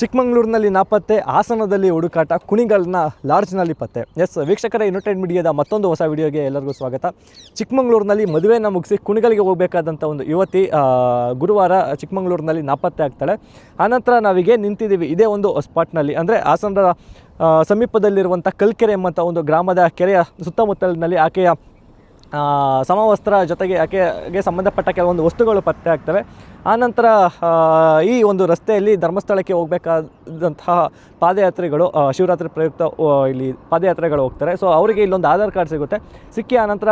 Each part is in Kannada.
ಚಿಕ್ಕಮಂಗ್ಳೂರಿನಲ್ಲಿ ನಾಪತ್ತೆ, ಹಾಸನದಲ್ಲಿ ಹುಡುಕಾಟ ಕುಣಿಗಳನ್ನ ಲಾಡ್ಜ್ನಲ್ಲಿ ಪತ್ತೆ. ಎಸ್, ವೀಕ್ಷಕರ ಯುನೈಟೆಡ್ ಮೀಡಿಯಾದ ಮತ್ತೊಂದು ಹೊಸ ವಿಡಿಯೋಗೆ ಎಲ್ಲರಿಗೂ ಸ್ವಾಗತ. ಚಿಕ್ಕಮಂಗ್ಳೂರಿನಲ್ಲಿ ಮದುವೆನ ಮುಗಿಸಿ ಕುಣಿಗಳಿಗೆ ಹೋಗಬೇಕಾದಂಥ ಒಂದು ಯುವತಿ ಗುರುವಾರ ಚಿಕ್ಕಮಂಗ್ಳೂರಿನಲ್ಲಿ ನಾಪತ್ತೆ ಆಗ್ತಾಳೆ. ಆನಂತರ ನಾವೀಗ ನಿಂತಿದ್ದೀವಿ ಇದೇ ಒಂದು ಸ್ಪಾಟ್ನಲ್ಲಿ. ಅಂದರೆ ಹಾಸನದ ಸಮೀಪದಲ್ಲಿರುವಂಥ ಕಲ್ಕೆರೆ ಎಂಬಂಥ ಒಂದು ಗ್ರಾಮದ ಕೆರೆಯ ಸುತ್ತಮುತ್ತಲಿನಲ್ಲಿ ಆಕೆಯ ಸಮವಸ್ತ್ರ ಜೊತೆಗೆ ಆಕೆಗೆ ಸಂಬಂಧಪಟ್ಟ ಕೆಲವೊಂದು ವಸ್ತುಗಳು ಪತ್ತೆ ಆಗ್ತವೆ. ಆನಂತರ ಈ ಒಂದು ರಸ್ತೆಯಲ್ಲಿ ಧರ್ಮಸ್ಥಳಕ್ಕೆ ಹೋಗಬೇಕಾದಂತಹ ಪಾದಯಾತ್ರೆಗಳು ಶಿವರಾತ್ರಿ ಪ್ರಯುಕ್ತ ಇಲ್ಲಿ ಪಾದಯಾತ್ರೆಗಳು ಹೋಗ್ತಾರೆ. ಸೊ ಅವರಿಗೆ ಇಲ್ಲೊಂದು ಆಧಾರ್ ಕಾರ್ಡ್ ಸಿಗುತ್ತೆ. ಸಿಕ್ಕಿ ಆನಂತರ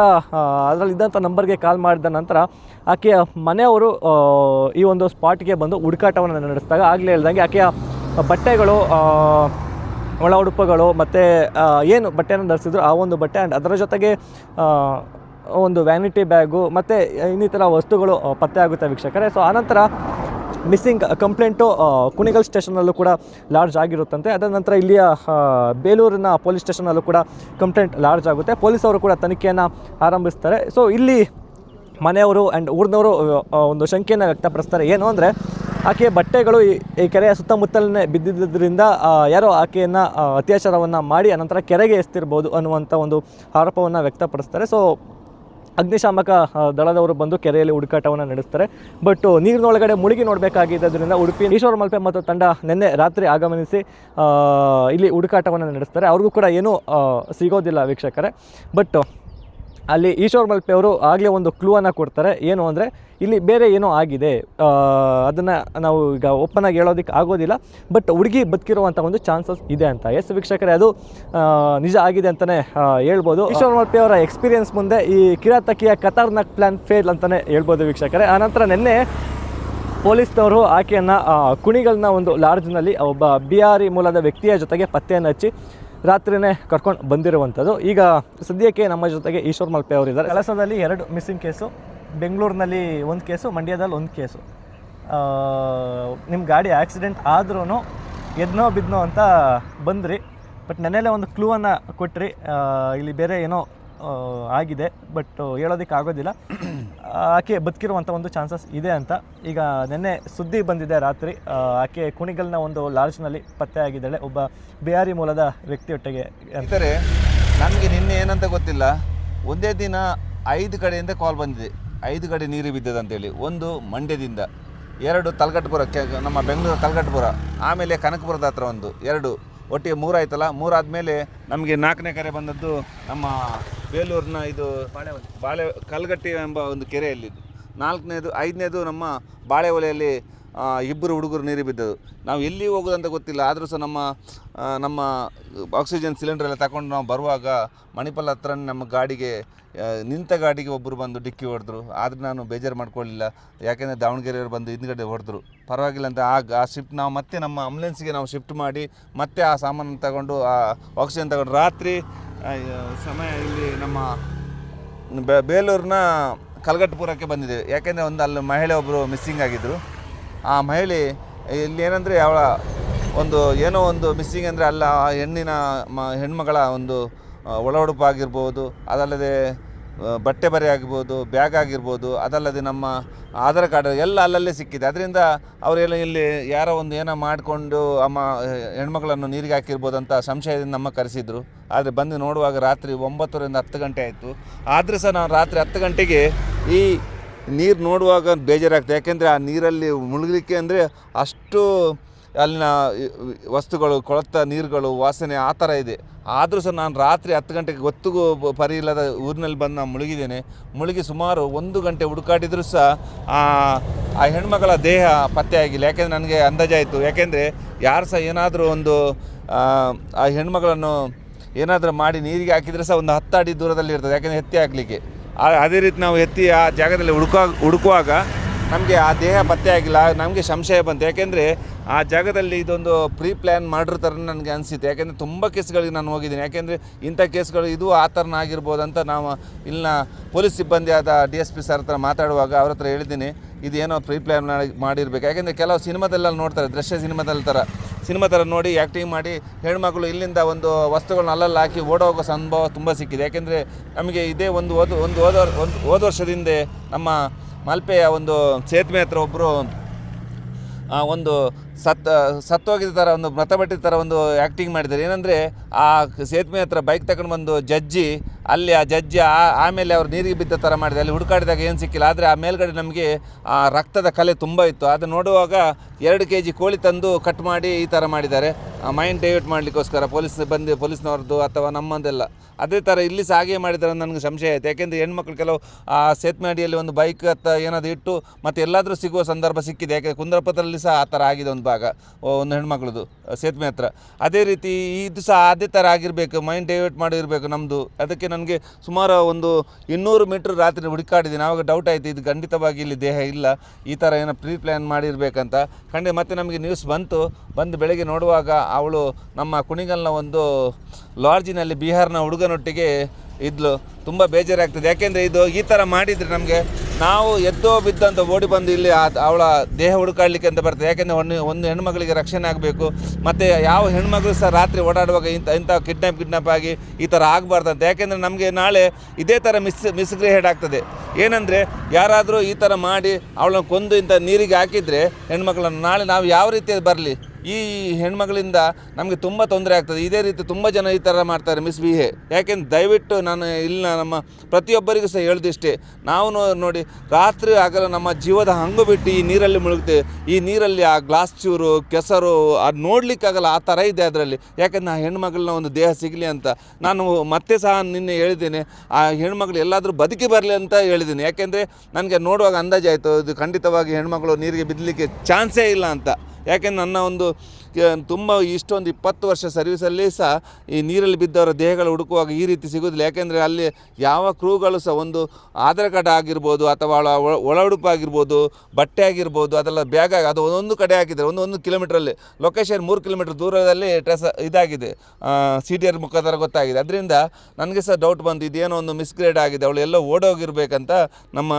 ಅದರಲ್ಲಿದ್ದಂಥ ನಂಬರ್ಗೆ ಕಾಲ್ ಮಾಡಿದ ನಂತರ ಆಕೆಯ ಮನೆಯವರು ಈ ಒಂದು ಸ್ಪಾಟ್ಗೆ ಬಂದು ಹುಡುಕಾಟವನ್ನು ನಡೆಸಿದಾಗ ಆಗಲೇ ಹೇಳ್ದಂಗೆ ಆಕೆಯ ಬಟ್ಟೆಗಳು ಒಳ ಉಡುಪುಗಳು ಮತ್ತು ಏನು ಬಟ್ಟೆಯನ್ನು ಧರಿಸಿದ್ರು ಆ ಒಂದು ಬಟ್ಟೆ ಆ್ಯಂಡ್ ಅದರ ಜೊತೆಗೆ ಒಂದು ವ್ಯಾನಿಟಿ ಬ್ಯಾಗು ಮತ್ತು ಇನ್ನಿತರ ವಸ್ತುಗಳು ಪತ್ತೆ ಆಗುತ್ತೆ ವೀಕ್ಷಕರೇ. ಸೊ ಆನಂತರ ಮಿಸ್ಸಿಂಗ್ ಕಂಪ್ಲೇಂಟು ಕುಣಿಗಲ್ ಸ್ಟೇಷನಲ್ಲೂ ಕೂಡ ಲಾರ್ಜ್ ಆಗಿರುತ್ತಂತೆ. ಅದರ ನಂತರ ಇಲ್ಲಿಯ ಬೇಲೂರಿನ ಪೊಲೀಸ್ ಸ್ಟೇಷನಲ್ಲೂ ಕೂಡ ಕಂಪ್ಲೇಂಟ್ ಲಾರ್ಜ್ ಆಗುತ್ತೆ. ಪೊಲೀಸವರು ಕೂಡ ತನಿಖೆಯನ್ನು ಆರಂಭಿಸ್ತಾರೆ. ಸೊ ಇಲ್ಲಿ ಮನೆಯವರು ಆ್ಯಂಡ್ ಊರಿನವರು ಒಂದು ಶಂಕೆಯನ್ನು ವ್ಯಕ್ತಪಡಿಸ್ತಾರೆ. ಏನು ಅಂದರೆ, ಆಕೆಯ ಬಟ್ಟೆಗಳು ಈ ಕೆರೆಯ ಸುತ್ತಮುತ್ತಲೇ ಬಿದ್ದಿದ್ದರಿಂದ ಯಾರೋ ಆಕೆಯನ್ನು ಅತ್ಯಾಚಾರವನ್ನು ಮಾಡಿ ಅನಂತರ ಕೆರೆಗೆ ಎಸ್ತಿರ್ಬೋದು ಅನ್ನುವಂಥ ಒಂದು ಆರೋಪವನ್ನು ವ್ಯಕ್ತಪಡಿಸ್ತಾರೆ. ಸೊ ಅಗ್ನಿಶಾಮಕ ದಳದವರು ಬಂದು ಕೆರೆಯಲ್ಲಿ ಹುಡುಕಾಟವನ್ನು ನಡೆಸ್ತಾರೆ. ಬಟ್ ನೀರಿನೊಳಗಡೆ ಮುಳುಗಿ ನೋಡಬೇಕಾಗಿದ್ದರಿಂದ ಉಡುಪಿ ಈಶ್ವರ ಮಲ್ಪೆ ಮತ್ತು ತಂಡ ನಿನ್ನೆ ರಾತ್ರಿ ಆಗಮನಿಸಿ ಇಲ್ಲಿ ಹುಡುಕಾಟವನ್ನು ನಡೆಸ್ತಾರೆ. ಅವ್ರಿಗೂ ಕೂಡ ಏನೂ ಸಿಗೋದಿಲ್ಲ ವೀಕ್ಷಕರೇ. ಬಟ್ ಅಲ್ಲಿ ಈಶ್ವರ್ ಮಲ್ಪೆ ಅವರು ಆಗಲೇ ಒಂದು ಕ್ಲೂವನ್ನು ಕೊಡ್ತಾರೆ. ಏನು ಅಂದರೆ, ಇಲ್ಲಿ ಬೇರೆ ಏನೋ ಆಗಿದೆ. ಅದನ್ನು ನಾವು ಈಗ ಓಪನ್ ಆಗಿ ಹೇಳೋದಕ್ಕೆ ಆಗೋದಿಲ್ಲ. ಬಟ್ ಹುಡುಗಿ ಬದುಕಿರುವಂಥ ಒಂದು ಚಾನ್ಸಸ್ ಇದೆ ಅಂತ. ಎಸ್ ವೀಕ್ಷಕರೇ, ಅದು ನಿಜ ಆಗಿದೆ ಅಂತಲೇ ಹೇಳ್ಬೋದು. ಈಶ್ವರ್ ಮಲ್ಪೆ ಅವರ ಎಕ್ಸ್ಪೀರಿಯನ್ಸ್ ಮುಂದೆ ಈ ಕಿರಾತಕಿಯ ಕತಾರ್ನಾಕ್ ಪ್ಲ್ಯಾನ್ ಫೇಲ್ ಅಂತಲೇ ಹೇಳ್ಬೋದು ವೀಕ್ಷಕರೇ. ಆನಂತರ ನಿನ್ನೆ ಪೊಲೀಸ್ನವರು ಆಕೆಯನ್ನು ಕುಣಿಗಳನ್ನ ಒಂದು ಲಾಡ್ಜ್ನಲ್ಲಿ ಒಬ್ಬ ಬಿಹಾರಿ ಮೂಲದ ವ್ಯಕ್ತಿಯ ಜೊತೆಗೆ ಪತ್ತೆಯನ್ನು ಹಚ್ಚಿ ರಾತ್ರಿನೇ ಕರ್ಕೊಂಡು ಬಂದಿರುವಂಥದ್ದು. ಈಗ ಸದ್ಯಕ್ಕೆ ನಮ್ಮ ಜೊತೆಗೆ ಈಶ್ವರ್ ಮಲ್ಪೆ ಅವರಿದ್ದಾರೆ. ಕೆಲಸದಲ್ಲಿ ಎರಡು ಮಿಸ್ಸಿಂಗ್ ಕೇಸು, ಬೆಂಗಳೂರಿನಲ್ಲಿ ಒಂದು ಕೇಸು, ಮಂಡ್ಯದಲ್ಲಿ ಒಂದು ಕೇಸು. ನಿಮ್ಮ ಗಾಡಿ ಆಕ್ಸಿಡೆಂಟ್ ಆದ್ರೂ ಎದ್ನೋ ಬಿದ್ನೋ ಅಂತ ಬಂದ್ರಿ. ಬಟ್ ನೆನ್ನೆಲೆ ಒಂದು ಕ್ಲೂವನ್ನು ಕೊಟ್ರಿ. ಇಲ್ಲಿ ಬೇರೆ ಏನೋ ಆಗಿದೆ. ಬಟ್ ಹೇಳೋದಕ್ಕೆ ಆಗೋದಿಲ್ಲ ಆಕೆ ಬದುಕಿರುವಂಥ ಒಂದು ಚಾನ್ಸಸ್ ಇದೆ ಅಂತ. ಈಗ ನಿನ್ನೆ ಸುದ್ದಿ ಬಂದಿದೆ ರಾತ್ರಿ ಆಕೆ ಕುಣಿಗಲ್ನ ಒಂದು ಲಾಡ್ಜ್ನಲ್ಲಿ ಪತ್ತೆ ಆಗಿದ್ದಾಳೆ. ಒಬ್ಬ ಬಿಹಾರಿ ಮೂಲದ ವ್ಯಕ್ತಿಯೊಟ್ಟಿಗೆ ಅಂತಾರೆ ನಮಗೆ ನಿನ್ನೆ ಏನಂತ ಗೊತ್ತಿಲ್ಲ. ಒಂದೇ ದಿನ ಐದು ಕಡೆಯಿಂದ ಕಾಲ್ ಬಂದಿದೆ. ಐದು ಕಡೆ ನೀರು ಬಿದ್ದದ ಅಂತೇಳಿ. ಒಂದು ಮಂಡ್ಯದಿಂದ, ಎರಡು ತಲಗಟ್ಟಪುರ ನಮ್ಮ ಬೆಂಗಳೂರು ತಲಗಟ್ಟಪುರ ಆಮೇಲೆ ಕನಕಪುರದ ಹತ್ರ ಒಂದು, ಎರಡು. ಒಟ್ಟಿಗೆ ಮೂರಾಯ್ತಲ್ಲ. ಮೂರಾದ್ಮೇಲೆ ನಮಗೆ ನಾಲ್ಕನೇ ಕರೆ ಬಂದದ್ದು ನಮ್ಮ ಬೇಲೂರಿನ ಇದು ಬಾಳೆ ಕಲ್ಗಟ್ಟಿ ಎಂಬ ಒಂದು ಕೆರೆಯಲ್ಲಿದ್ದು. ನಾಲ್ಕನೇದು ಐದನೇದು ನಮ್ಮ ಬಾಳೆಹೊಲೆಯಲ್ಲಿ ಆ, ಇಬ್ಬರು ಹುಡುಗರು ನೀರು ಬಿದ್ದದು ನಾವು ಎಲ್ಲಿ ಹೋಗೋದಂತ ಗೊತ್ತಿಲ್ಲ. ಆದರೂ ಸಹ ನಮ್ಮ ನಮ್ಮ ಆಕ್ಸಿಜನ್ ಸಿಲಿಂಡರ್ ಎಲ್ಲ ತಗೊಂಡು ನಾವು ಬರುವಾಗ ಮಣಿಪಾಲ್ ಹತ್ರ ನಮ್ಮ ಗಾಡಿಗೆ ನಿಂತ ಗಾಡಿಗೆ ಒಬ್ಬರು ಬಂದು ಡಿಕ್ಕಿ ಹೊಡೆದ್ರು. ಆದರೆ ನಾನು ಬೇಜಾರು ಮಾಡ್ಕೊಳ್ಳಿಲ್ಲ. ಯಾಕೆಂದರೆ ದಾವಣಗೆರೆಯವರು ಬಂದು ಹಿಂದ್ಗಡೆ ಹೊಡೆದ್ರು. ಪರವಾಗಿಲ್ಲ ಅಂತ ಆಗ, ಆ ಶಿಫ್ಟ್ ನಾವು ಮತ್ತೆ ನಮ್ಮ ಆಂಬುಲೆನ್ಸ್ಗೆ ನಾವು ಶಿಫ್ಟ್ ಮಾಡಿ ಮತ್ತೆ ಆ ಸಾಮಾನು ತಗೊಂಡು, ಆ ಆಕ್ಸಿಜನ್ ತಗೊಂಡು ರಾತ್ರಿ ಸಮಯ ಇಲ್ಲಿ ನಮ್ಮ ಬೇಲೂರಿನ ಕಲ್ಗಟ್ಟಪುರಕ್ಕೆ ಬಂದಿದ್ದೇವೆ. ಯಾಕೆಂದರೆ ಒಂದು ಅಲ್ಲಿ ಮಹಿಳೆ ಒಬ್ಬರು ಮಿಸ್ಸಿಂಗ್ ಆಗಿದ್ದರು ಆ ಮಹಿಳೆ, ಇಲ್ಲಿ ಏನಂದರೆ ಅವಳ ಒಂದು ಏನೋ ಒಂದು ಮಿಸ್ಸಿಂಗ್ ಅಂದರೆ ಅಲ್ಲ, ಆ ಹೆಣ್ಣಿನ ಮ, ಹೆಣ್ಮಗಳ ಒಂದು ಒಳ ಉಡುಪು ಅದಲ್ಲದೆ ಬಟ್ಟೆ ಬರೆ ಆಗಿರ್ಬೋದು, ಬ್ಯಾಗ್ ಆಗಿರ್ಬೋದು, ಅದಲ್ಲದೆ ನಮ್ಮ ಆಧಾರ್ ಕಾರ್ಡ್ ಎಲ್ಲ ಅಲ್ಲಲ್ಲೇ ಸಿಕ್ಕಿದೆ. ಅದರಿಂದ ಅವರೆಲ್ಲ ಇಲ್ಲಿ ಯಾರೋ ಒಂದು ಏನೋ ಮಾಡಿಕೊಂಡು ಅಮ್ಮ, ಹೆಣ್ಮಗಳನ್ನು ನೀರಿಗೆ ಹಾಕಿರ್ಬೋದು ಅಂತ ಸಂಶಯದಿಂದ ನಮ್ಮ ಕರೆಸಿದ್ರು. ಆದರೆ ಬಂದು ನೋಡುವಾಗ ರಾತ್ರಿ ಒಂಬತ್ತರಿಂದ ಹತ್ತು ಗಂಟೆ ಆಯಿತು. ಆದರೂ ಸಹ ನಾವು ರಾತ್ರಿ ಹತ್ತು ಗಂಟೆಗೆ ಈ ನೀರು ನೋಡುವಾಗ ಬೇಜಾರಾಗ್ತದೆ. ಯಾಕೆಂದರೆ ಆ ನೀರಲ್ಲಿ ಮುಳುಗಲಿಕ್ಕೆ ಅಂದರೆ ಅಷ್ಟು ಅಲ್ಲಿನ ವಸ್ತುಗಳು, ಕೊಳತ ನೀರುಗಳು, ವಾಸನೆ ಆ ಥರ ಇದೆ. ಆದರೂ ಸಹ ನಾನು ರಾತ್ರಿ ಹತ್ತು ಗಂಟೆಗೆ ಗೊತ್ತಿಗೂ ಪರಿ ಇಲ್ಲದ ಊರಿನಲ್ಲಿ ಬಂದು ನಾನು ಮುಳುಗಿದ್ದೇನೆ. ಮುಳುಗಿ ಸುಮಾರು ಒಂದು ಗಂಟೆ ಹುಡುಕಾಡಿದರೂ ಸಹ ಆ ಹೆಣ್ಮಗಳ ದೇಹ ಪತ್ತೆ ಆಗಿಲ್ಲ. ಯಾಕೆಂದರೆ ನನಗೆ ಅಂದಾಜಾಯಿತು. ಯಾಕೆಂದರೆ ಯಾರು ಸಹ ಏನಾದರೂ ಒಂದು, ಆ ಹೆಣ್ಮಗಳನ್ನು ಏನಾದರೂ ಮಾಡಿ ನೀರಿಗೆ ಹಾಕಿದರೆ ಸಹ ಒಂದು ಹತ್ತು ಅಡಿ ದೂರದಲ್ಲಿ ಇರ್ತದೆ. ಯಾಕೆಂದರೆ ಎತ್ತಿ ಹಾಕಲಿಕ್ಕೆ. ಅದೇ ರೀತಿ ನಾವು ಎತ್ತಿ ಆ ಜಾಗದಲ್ಲಿ ಹುಡುಕೋ ಹುಡುಕುವಾಗ ನಮಗೆ ಆ ದೇಹ ಪತ್ತೆ ಆಗಿಲ್ಲ, ನಮಗೆ ಸಂಶಯ ಬಂತು. ಯಾಕೆಂದರೆ ಆ ಜಾಗದಲ್ಲಿ ಇದೊಂದು ಪ್ರೀ ಪ್ಲ್ಯಾನ್ ಮಾಡಿರ್ತಾರೆ ನನಗೆ ಅನಿಸಿತು ಯಾಕೆಂದರೆ ತುಂಬ ಕೇಸ್ಗಳಿಗೆ ನಾನು ಹೋಗಿದ್ದೀನಿ. ಯಾಕೆಂದರೆ ಇಂಥ ಕೇಸ್ಗಳು ಇದು ಆ ಥರನ ಆಗಿರ್ಬೋದು ಅಂತ ನಾವು ಇಲ್ಲಿನ ಪೊಲೀಸ್ ಸಿಬ್ಬಂದಿ ಆದ ಡಿ ಎಸ್ ಪಿ ಸರ್ ಹತ್ರ ಮಾತಾಡುವಾಗ ಅವ್ರ ಹತ್ರ ಹೇಳಿದ್ದೀನಿ. ಇದೇನೋ ಪ್ರೀ ಪ್ಲ್ಯಾನ್ ಮಾಡಿ, ಮಾಡಿರ್ಬೇಕು. ಯಾಕೆಂದರೆ ಕೆಲವು ಸಿನಿಮಾದಲ್ಲೆಲ್ಲ ನೋಡ್ತಾರೆ, ದೃಶ್ಯ ಸಿನಿಮಾದಲ್ಲಿ ಥರ. ಸಿನಿಮಾ ಥರ ನೋಡಿ ಆ್ಯಕ್ಟಿಂಗ್ ಮಾಡಿ ಹೆಣ್ಮಕ್ಳು ಇಲ್ಲಿಂದ ಒಂದು ವಸ್ತುಗಳನ್ನ ಅಲ್ಲಲ್ಲಿ ಹಾಕಿ ಓಡೋಗೋ ಅನುಭವ ತುಂಬ ಸಿಕ್ಕಿದೆ. ಯಾಕೆಂದರೆ ನಮಗೆ ಇದೇ ಒಂದು ಓದು, ಒಂದು ಹೋದ ಒಂದು ಹೋದ ವರ್ಷದ ನಮ್ಮ ಮಲ್ಪೆಯ ಒಂದು ಸೇತುವೆ ಹತ್ರ ಒಬ್ಬರು ಒಂದು ಸತ್ ಸತ್ತೋಗಿದ ಥರ ಒಂದು ಮೃತಪಟ್ಟಿದ ಥರ ಒಂದು ಆ್ಯಕ್ಟಿಂಗ್ ಮಾಡಿದ್ದಾರೆ. ಏನಂದರೆ ಆ ಸೇತುವೆ ಹತ್ರ ಬೈಕ್ ತಗೊಂಡು ಬಂದು ಜಜ್ಜಿ, ಅಲ್ಲಿ ಆ ಜಜ್ಜಿ ಆ, ಆಮೇಲೆ ಅವ್ರು ನೀರಿಗೆ ಬಿದ್ದ ಥರ ಮಾಡಿದೆ. ಅಲ್ಲಿ ಹುಡುಕಾಡಿದಾಗ ಏನು ಸಿಕ್ಕಿಲ್ಲ. ಆದರೆ ಆ ಮೇಲ್ಗಡೆ ನಮಗೆ ರಕ್ತದ ಕಲೆ ತುಂಬ ಇತ್ತು. ಅದು ನೋಡುವಾಗ ಎರಡು ಕೆ ಜಿ ಕೋಳಿ ತಂದು ಕಟ್ ಮಾಡಿ ಈ ಥರ ಮಾಡಿದ್ದಾರೆ. ಮೈಂಡ್ ಡೈವರ್ಟ್ ಮಾಡಲಿಕ್ಕೋಸ್ಕರ ಪೊಲೀಸ್ ಬಂದು ಪೊಲೀಸ್ನವ್ರದ್ದು ಅಥವಾ ನಮ್ಮದೆಲ್ಲ ಅದೇ ಥರ ಇಲ್ಲಿ ಸಹ ಹಾಗೆ ಮಾಡಿದ್ದಾರೆ ಅಂತ ನನಗೆ ಸಂಶಯ ಆಯಿತು. ಯಾಕೆಂದರೆ ಹೆಣ್ಮಕ್ಳು ಕೆಲವು ಆ ಸೇತುವೆ ಅಡಿಯಲ್ಲಿ ಒಂದು ಬೈಕ್ ಅಥವಾ ಏನಾದರೂ ಇಟ್ಟು ಮತ್ತು ಎಲ್ಲಾದರೂ ಸಿಗುವ ಸಂದರ್ಭ ಸಿಕ್ಕಿದೆ. ಯಾಕೆಂದರೆ ಕುಂದ್ರಪತ್ರದಲ್ಲಿ ಸಹ ಆ ಥರ ಆಗಿದೆ ಒಂದು ಭಾಗ ಒಂದು ಹೆಣ್ಮಕ್ಳದು ಸೇತುವೆ ಹತ್ರ. ಅದೇ ರೀತಿ ಇದು ಸಹ ಅದೇ ಥರ ಆಗಿರಬೇಕು ಮೈಂಡ್ ಡೈವರ್ಟ್ ಮಾಡಿರಬೇಕು ನಮ್ಮದು ಅದಕ್ಕೆ ನನಗೆ ಸುಮಾರು ಒಂದು ಇನ್ನೂರು ಮೀಟ್ರ್ ರಾತ್ರಿ ಹುಡುಕಾಡಿದ್ದೀನಿ. ಆವಾಗ ಡೌಟ್ ಆಯಿತು, ಇದು ಖಂಡಿತವಾಗಿ ಇಲ್ಲಿ ದೇಹ ಇಲ್ಲ, ಈ ಥರ ಏನೋ ಪ್ರೀ ಪ್ಲ್ಯಾನ್ ಮಾಡಿರಬೇಕಂತ. ಖಂಡಿತ ಮತ್ತೆ ನಮಗೆ ನ್ಯೂಸ್ ಬಂತು. ಬಂದು ಬೆಳಗ್ಗೆ ನೋಡುವಾಗ ಅವಳು ನಮ್ಮ ಕುಣಿಗಲ್ನ ಒಂದು ಲಾಡ್ಜಿನಲ್ಲಿ ಬಿಹಾರ್ನ ಹುಡುಗನೊಟ್ಟಿಗೆ ಇದ್ಲು. ತುಂಬ ಬೇಜಾರಾಗ್ತದೆ. ಯಾಕೆಂದರೆ ಇದು ಈ ಥರ ಮಾಡಿದರೆ ನಮಗೆ ನಾವು ಎದ್ದೋ ಬಿದ್ದಂತ ಓಡಿ ಬಂದು ಇಲ್ಲಿ ಅವಳ ದೇಹ ಹುಡುಕಾಡ್ಲಿಕ್ಕೆ ಅಂತ ಬರ್ತದೆ. ಯಾಕೆಂದರೆ ಒಂದು ಒಂದು ಹೆಣ್ಮಗಳಿಗೆ ರಕ್ಷಣೆ ಆಗಬೇಕು. ಮತ್ತು ಯಾವ ಹೆಣ್ಮಗಳು ಸಹ ರಾತ್ರಿ ಓಡಾಡುವಾಗ ಇಂಥ ಇಂಥ ಕಿಡ್ನಾಪ್ ಕಿಡ್ನಾಪ್ ಆಗಿ ಈ ಥರ ಆಗಬಾರ್ದಂತ ಯಾಕೆಂದರೆ ನಮಗೆ ನಾಳೆ ಇದೇ ಥರ ಮಿಸ್ ಮಿಸ್ಗ್ರೇಹೆಡ್ ಆಗ್ತದೆ. ಏನಂದರೆ ಯಾರಾದರೂ ಈ ಥರ ಮಾಡಿ ಅವಳನ್ನು ಕೊಂದು ಇಂಥ ನೀರಿಗೆ ಹಾಕಿದರೆ ಹೆಣ್ಮಕ್ಳನ್ನು ನಾಳೆ ನಾವು ಯಾವ ರೀತಿ ಬರಲಿ? ಈ ಹೆಣ್ಮಗಳಿಂದ ನಮಗೆ ತುಂಬ ತೊಂದರೆ ಆಗ್ತದೆ. ಇದೇ ರೀತಿ ತುಂಬ ಜನ ಈ ಥರ ಮಾಡ್ತಾರೆ ಮಿಸ್ಬಿಹೇ ಯಾಕೆಂದ್ರೆ ದಯವಿಟ್ಟು ನಾನು ಇಲ್ಲಿನ ನಮ್ಮ ಪ್ರತಿಯೊಬ್ಬರಿಗೂ ಸಹ ಹೇಳ್ದಿಷ್ಟೇ, ನಾವು ನೋಡಿ, ರಾತ್ರಿ ಆಗಲ್ಲ, ನಮ್ಮ ಜೀವದ ಹಂಗು ಬಿಟ್ಟು ಈ ನೀರಲ್ಲಿ ಮುಳುಗ್ತೇವೆ ಈ ನೀರಲ್ಲಿ ಆ ಗ್ಲಾಸ್ ಚೂರು, ಕೆಸರು ಅದು ನೋಡಲಿಕ್ಕಾಗಲ್ಲ, ಆ ಥರ ಇದೆ ಅದರಲ್ಲಿ. ಯಾಕೆಂದ್ರೆ ಆ ಹೆಣ್ಮಗಳನ್ನ ಒಂದು ದೇಹ ಸಿಗಲಿ ಅಂತ. ನಾನು ಮತ್ತೆ ಸಹ ನಿನ್ನೆ ಹೇಳಿದ್ದೇನೆ, ಆ ಹೆಣ್ಮಗಳು ಎಲ್ಲಾದರೂ ಬದುಕಿ ಬರಲಿ ಅಂತ ಹೇಳಿದ್ದೀನಿ. ಯಾಕೆಂದರೆ ನನಗೆ ನೋಡುವಾಗ ಅಂದಾಜಾಯಿತು, ಇದು ಖಂಡಿತವಾಗಿ ಹೆಣ್ಮಗಳು ನೀರಿಗೆ ಬಿದ್ದಲಿಕ್ಕೆ ಚಾನ್ಸೇ ಇಲ್ಲ ಅಂತ. ಯಾಕೆಂದ್ರೆ ನನ್ನ ಒಂದು ತುಂಬ ಇಷ್ಟೊಂದು ಇಪ್ಪತ್ತು ವರ್ಷ ಸರ್ವಿಸಲ್ಲಿ ಸಹ ಈ ನೀರಲ್ಲಿ ಬಿದ್ದವರ ದೇಹಗಳು ಹುಡುಕುವಾಗ ಈ ರೀತಿ ಸಿಗೋದಿಲ್ಲ. ಯಾಕೆಂದರೆ ಅಲ್ಲಿ ಯಾವ ಕ್ರೂಗಳು ಸಹ ಒಂದು ಆಧಾರ್ ಕಾರ್ಡ್ ಆಗಿರ್ಬೋದು ಅಥವಾ ಒಳ- ಒಳ ಉಡುಪು ಆಗಿರ್ಬೋದು ಬಟ್ಟೆ ಆಗಿರ್ಬೋದು, ಅದೆಲ್ಲ ಬ್ಯಾಗ್ ಆಗಿ, ಅದು ಒಂದೊಂದು ಕಡೆ ಹಾಕಿದ್ದಾರೆ. ಒಂದು ಒಂದು ಕಿಲೋಮೀಟ್ರಲ್ಲಿ ಲೊಕೇಶನ್ ಮೂರು ಕಿಲೋಮೀಟ್ರ್ ದೂರದಲ್ಲಿ ಟ್ರೆಸ್ ಇದಾಗಿದೆ. ಸಿ ಟಿ ಆರ್ ಮುಖಾಂತರ ಗೊತ್ತಾಗಿದೆ. ಅದರಿಂದ ನನಗೆ ಸಹ ಡೌಟ್ ಬಂದು ಇದೇನೋ ಒಂದು ಮಿಸ್ಗ್ರೇಡ್ ಆಗಿದೆ. ಅವಳು ಎಲ್ಲೋ ಓಡೋಗಿರ್ಬೇಕಂತ ನಮ್ಮ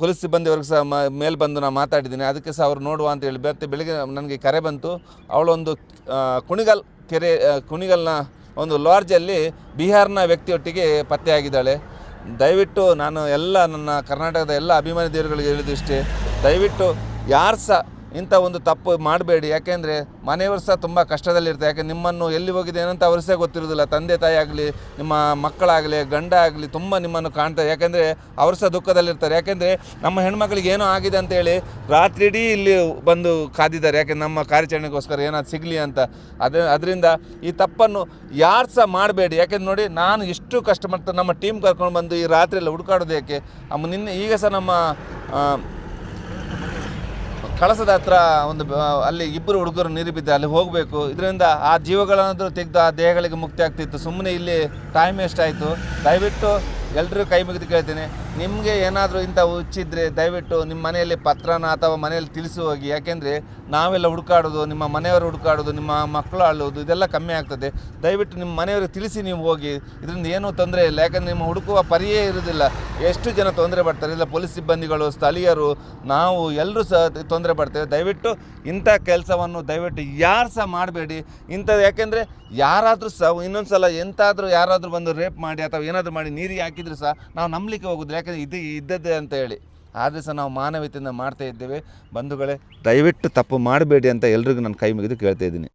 ಪೊಲೀಸ್ ಸಿಬ್ಬಂದಿಯವ್ರಿಗೆ ಸಹ ಮೇಲ್ ಬಂದು ನಾನು ಮಾತಾಡಿದ್ದೀನಿ. ಅದಕ್ಕೆ ಸಹ ಅವ್ರು ನೋಡುವ ಅಂತ ಹೇಳಿ ಮತ್ತೆ ಬೆಳಿಗ್ಗೆ ನನಗೆ ಕರೆ ಬಂತು. ಅವಳೊಂದು ಕುಣಿಗಲ್ ಕೆರೆ ಕುಣಿಗಲ್ನ ಒಂದು ಲಾಡ್ಜಲ್ಲಿ ಬಿಹಾರ್ನ ವ್ಯಕ್ತಿಯೊಟ್ಟಿಗೆ ಪತ್ತೆಯಾಗಿದ್ದಾಳೆ ದಯವಿಟ್ಟು ನಾನು ಎಲ್ಲ ನನ್ನ ಕರ್ನಾಟಕದ ಎಲ್ಲ ಅಭಿಮಾನಿ ದೇವರುಗಳಿಗೆ ಹೇಳಿದಿಷ್ಟೇ ದಯವಿಟ್ಟು ಯಾರು ಸಹ ಇಂಥ ಒಂದು ತಪ್ಪು ಮಾಡಬೇಡಿ. ಯಾಕೆಂದರೆ ಮನೆಯವರು ಸಹ ತುಂಬ ಕಷ್ಟದಲ್ಲಿರ್ತಾರೆ. ಯಾಕೆ ನಿಮ್ಮನ್ನು ಎಲ್ಲಿ ಹೋಗಿದೆ ಏನಂತ ಅವರು ಸಹ ಗೊತ್ತಿರೋದಿಲ್ಲ ತಂದೆ, ತಾಯಿ ಆಗಲಿ, ನಿಮ್ಮ ಮಕ್ಕಳಾಗಲಿ ಗಂಡ ಆಗಲಿ ತುಂಬ ನಿಮ್ಮನ್ನು ಕಾಣ್ತಾರೆ. ಯಾಕೆಂದರೆ ಅವರು ಸಹ ದುಃಖದಲ್ಲಿರ್ತಾರೆ. ಯಾಕೆಂದರೆ ನಮ್ಮ ಹೆಣ್ಮಕ್ಳಿಗೆ ಏನೋ ಆಗಿದೆ ಅಂತೇಳಿ ರಾತ್ರಿ ಇಡೀ ಇಲ್ಲಿ ಬಂದು ಕಾದಿದ್ದಾರೆ. ಯಾಕೆ ನಮ್ಮ ಕಾರ್ಯಾಚರಣೆಗೋಸ್ಕರ ಏನಾದ್ರು ಸಿಗಲಿ ಅಂತ. ಅದೇ, ಅದರಿಂದ ಈ ತಪ್ಪನ್ನು ಯಾರು ಸಹ ಮಾಡಬೇಡಿ. ಯಾಕೆಂದ್ರೆ ನೋಡಿ, ನಾನು ಎಷ್ಟು ಕಷ್ಟ ನಮ್ಮ ಟೀಮ್ ಕರ್ಕೊಂಡು ಬಂದು ಈ ರಾತ್ರಿ ಎಲ್ಲ ಹುಡುಕಾಡೋದು ಯಾಕೆ? ನಿನ್ನೆ ಈಗ ಸಹ ನಮ್ಮ ಕಳಸದ ಹತ್ರ ಒಂದು ಅಲ್ಲಿ ಇಬ್ಬರು ಹುಡುಗರು ನೀರು ಬಿದ್ದ, ಅಲ್ಲಿ ಹೋಗಬೇಕು. ಇದರಿಂದ ಆ ಜೀವಗಳನ್ನಾದರೂ ತೆಗೆದು ಆ ದೇಹಗಳಿಗೆ ಮುಕ್ತಿ ಆಗ್ತಿತ್ತು. ಸುಮ್ಮನೆ ಇಲ್ಲಿ ಟೈಮ್ ವೇಸ್ಟ್ ಆಯಿತು. ದಯವಿಟ್ಟು ಎಲ್ಲರೂ ಕೈ ಮುಗಿದು ಕೇಳ್ತೀನಿ. ನಿಮಗೆ ಏನಾದರೂ ಇಂಥ ಹುಚ್ಚಿದ್ರೆ ದಯವಿಟ್ಟು ನಿಮ್ಮ ಮನೆಯಲ್ಲಿ ಪತ್ರನ ಅಥವಾ ಮನೆಯಲ್ಲಿ ತಿಳಿಸಿ ಹೋಗಿ. ಯಾಕೆಂದರೆ ನಾವೆಲ್ಲ ಹುಡುಕಾಡೋದು, ನಿಮ್ಮ ಮನೆಯವರು ಹುಡುಕಾಡೋದು, ನಿಮ್ಮ ಮಕ್ಕಳು ಆಳೋದು ಇದೆಲ್ಲ ಕಮ್ಮಿ ಆಗ್ತದೆ. ದಯವಿಟ್ಟು ನಿಮ್ಮ ಮನೆಯವ್ರಿಗೆ ತಿಳಿಸಿ ನೀವು ಹೋಗಿ. ಇದರಿಂದ ಏನೂ ತೊಂದರೆ ಇಲ್ಲ. ಯಾಕಂದರೆ ನಿಮ್ಮ ಹುಡುಕುವ ಪರಿಯೇ ಇರೋದಿಲ್ಲ ಎಷ್ಟು ಜನ ತೊಂದರೆ ಪಡ್ತಾರೆ? ಇಲ್ಲ ಪೊಲೀಸ್ ಸಿಬ್ಬಂದಿಗಳು, ಸ್ಥಳೀಯರು, ನಾವು ಎಲ್ಲರೂ ಸಹ ತೊಂದರೆ ಪಡ್ತೇವೆ. ದಯವಿಟ್ಟು ಇಂಥ ಕೆಲಸವನ್ನು ದಯವಿಟ್ಟು ಯಾರು ಸಹ ಮಾಡಬೇಡಿ. ಇಂಥದ್ದು ಯಾಕೆಂದರೆ ಯಾರಾದರೂ ಸಹ ಇನ್ನೊಂದು ಸಲ ಎಂತಾದರೂ ಯಾರಾದರೂ ಬಂದು ರೇಪ್ ಮಾಡಿ ಅಥವಾ ಏನಾದರೂ ಮಾಡಿ ನೀರಿಗೆ ಹಾಕಿದರೂ ಸಹ ನಾವು ನಂಬಲಿಕ್ಕೆ ಹೋಗೋದಿಲ್ಲ. ಯಾಕಂದರೆ ಇದು ಇದ್ದದ್ದೇ ಅಂತ ಹೇಳಿ. ಆದರೆ ಸಹ ನಾವು ಮಾನವೀಯತೆಯಿಂದ ಮಾಡ್ತಾ ಇದ್ದೇವೆ. ಬಂಧುಗಳೇ, ದಯವಿಟ್ಟು ತಪ್ಪು ಮಾಡಬೇಡಿ ಅಂತ ಎಲ್ರಿಗೂ ನಾನು ಕೈ ಮುಗಿದು ಕೇಳ್ತಾ ಇದ್ದೀನಿ.